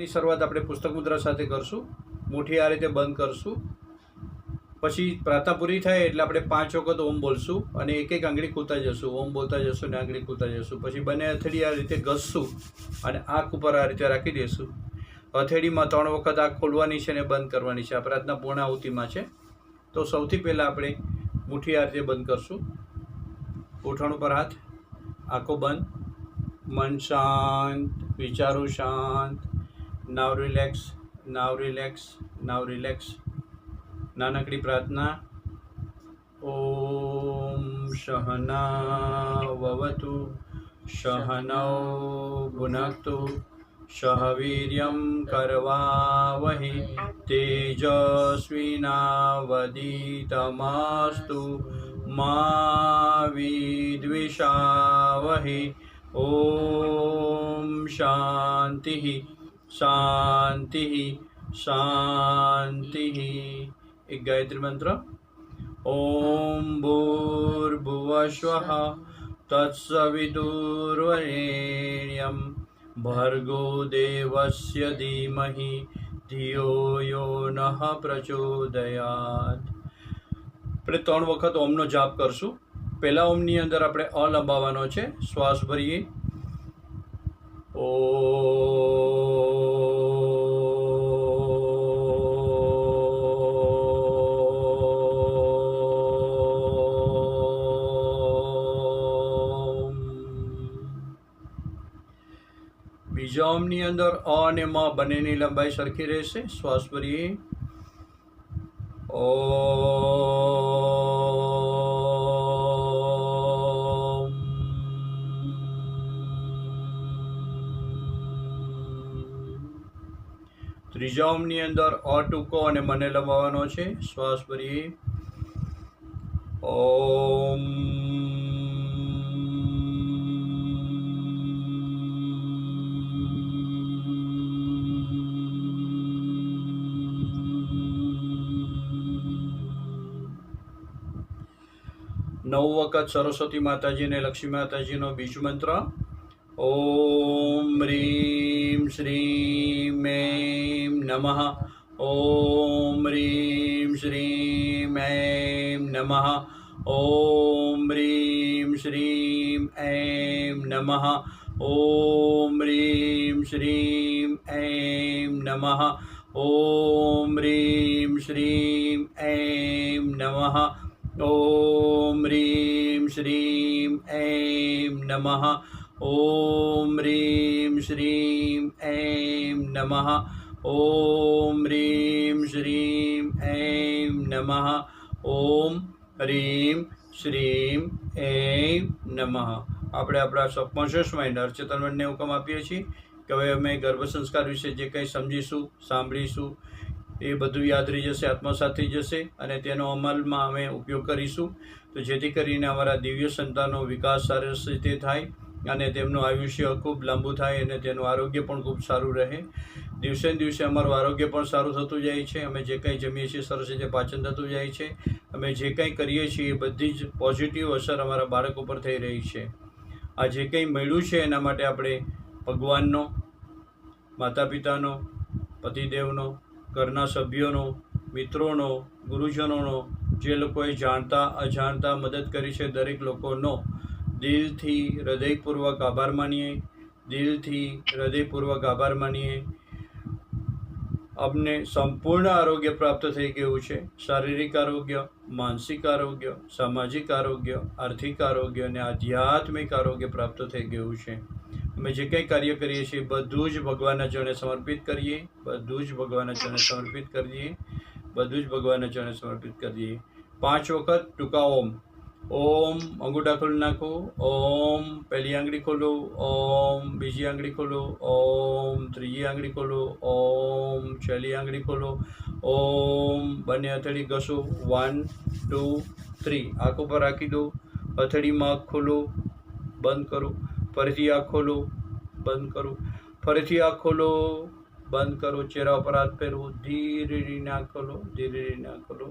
ની શરૂઆત આપણે પુસ્તક મુદ્રા સાથે કરશું. મુઠ્ઠી આ રીતે બંધ કરશું. પછી પ્રાર્થના પૂરી થાય એટલે આપણે પાંચ વખત ઓમ બોલશું અને એક એક આંગળી કૂતા જશું. ઓમ બોલતા જશું ને આંગળી કૂતા જશું. પછી બંને હથેળી આ રીતે ઘસશું અને આંખ ઉપર આ રીતે રાખી દઈશું હથેળીમાં ત્રણ વખત આંખ ખોલવાની છે અને બંધ કરવાની છે. આ પ્રાર્થના પૂર્ણાહુતિમાં છે. તો સૌથી પહેલાં આપણે મુઠ્ઠી આ રીતે બંધ કરશું. ઉઠાણ ઉપર હાથ. આંખો બંધ. મન શાંત. વિચારો શાંત. Now relax now relax now relax નાનકડી પ્રાર્થના. ઓમ સહના વવતુ સહનૌ ભુનક્તુ સહવીર્યમ કરવાવહી, તેજસ્વિનાવદીતમાસ્તુ મા વિદ્વિષાવહિ ઓમ શાંતિ. શાંતિ શાંતિ એક ગાયત્રી મંત્ર. ઓમ ભૂર્ભુવસ્વ તત્સવિતુર્વરેણ્યમ ભર્ગો દેવસ્ય ધીમહિ ધિયો યો નઃ પ્રચોદયાત. આપણે ત્રણ વખત ઓમનો જાપ કરશું. પહેલા ઓમની અંદર આપણે અ લંબાવવાનો છે. શ્વાસ ભરીએ. ઓમ. બીજા ઓમની અંદર અ અને મ બંનેની લંબાઈ સરખી રહેશે. શ્વાસ ભરીએ ઓમ. ત્રીજા ઓમની અંદર અ ટૂંકો અને મને લંબાવવાનો છે. શ્વાસ ભરીએ ઓમ. નવ વખત સરસ્વતી માતાજી અને લક્ષ્મી માતાજીનો બીજ મંત્ર. ઓમ રીમ શ્રીમ એમ નમઃ. ઓમ રીમ શ્રીમ એમ નમઃ. ઓમ રીમ શ્રીમ એમ નમઃ. ઓમ રીમ શ્રીમ એમ નમઃ. ઓમ રીમ શ્રીમ એમ નમઃ. ॐ ह्रीं श्रीं ऐं नमः। ॐ ह्रीं श्रीं ऐं नमः। ॐ ह्रीं श्रीं ऐं नमः। ॐ હ્રીમ શ્રીમ એમ નમઃ આપણે આપણા સબકોન્શિયસ માઇન્ડ અર્ચેતન હુકમ આપીએ છીએ કે હવે અમે ગર્ભ સંસ્કાર વિશે જે કંઈ સમજીશું, સાંભળીશું એ બધું યાદ રહી જશે, આત્મસાત થઈ જશે અને તેનો અમલમાં અમે ઉપયોગ કરીશું. તો જેથી કરીને અમારા દિવ્ય સંતાનો વિકાસ સરસ રીતે થાય અને તેમનું આયુષ્ય ખૂબ લાંબુ થાય અને તેનું આરોગ્ય પણ ખૂબ સારું રહે. દિવસે દિવસે અમારું આરોગ્ય પણ સારું થતું જાય છે. અમે જે કંઈ જમીએ છીએ, સરસ રીતે પાચન થતું જાય છે. અમે જે કંઈ કરીએ છીએ એ બધી જ પોઝિટિવ અસર અમારા બાળક ઉપર થઈ રહી છે. આ જે કંઈ મળ્યું છે એના માટે આપણે ભગવાનનો માતા પિતાનો પતિદેવનો ઘરના સભ્યોનો, મિત્રોનો, ગુરુજનોનો જે લોકોએ જાણતા, અજાણતા મદદ કરી છે દરેક લોકોનો દિલથી હૃદયપૂર્વક આભાર માનીએ, દિલથી હૃદયપૂર્વક આભાર માનીએ. અમને સંપૂર્ણ આરોગ્ય પ્રાપ્ત થઈ ગયું છે. શારીરિક આરોગ્ય, માનસિક આરોગ્ય, સામાજિક આરોગ્ય, આર્થિક આરોગ્ય અને આધ્યાત્મિક આરોગ્ય પ્રાપ્ત થઈ ગયું છે. અમે જે કંઈ કાર્ય કરીએ છીએ, બધું જ ભગવાનના ચરણે સમર્પિત કરીએ, બધું જ ભગવાનના ચરણે સમર્પિત કરીએ, બધું જ ભગવાનના ચરણે સમર્પિત કરીએ. પાંચ વખત ટૂંકા ઓમ. ઓમ અંગૂઠા ખોલી નાખો, ઓમ પહેલી આંગળી ખોલો, ઓમ બીજી આંગળી ખોલો, ઓમ ત્રીજી આંગળી ખોલો, ઓમ છેલ્લી આંગળી ખોલો, ઓમ બંને હથેળી ઘસો. One, two, three. આંખ ઉપર રાખી દો. હથેળીમાં ખોલો. બંધ કરો. ફરીથી આંખ ખોલો. બંધ કરો. ફરીથી આ ખોલો, બંધ કરો, ચહેરા ઉપર હાથ ફેરવો ધીરે ધીરે આંખ ખોલો ધીરે આંખ ખોલો.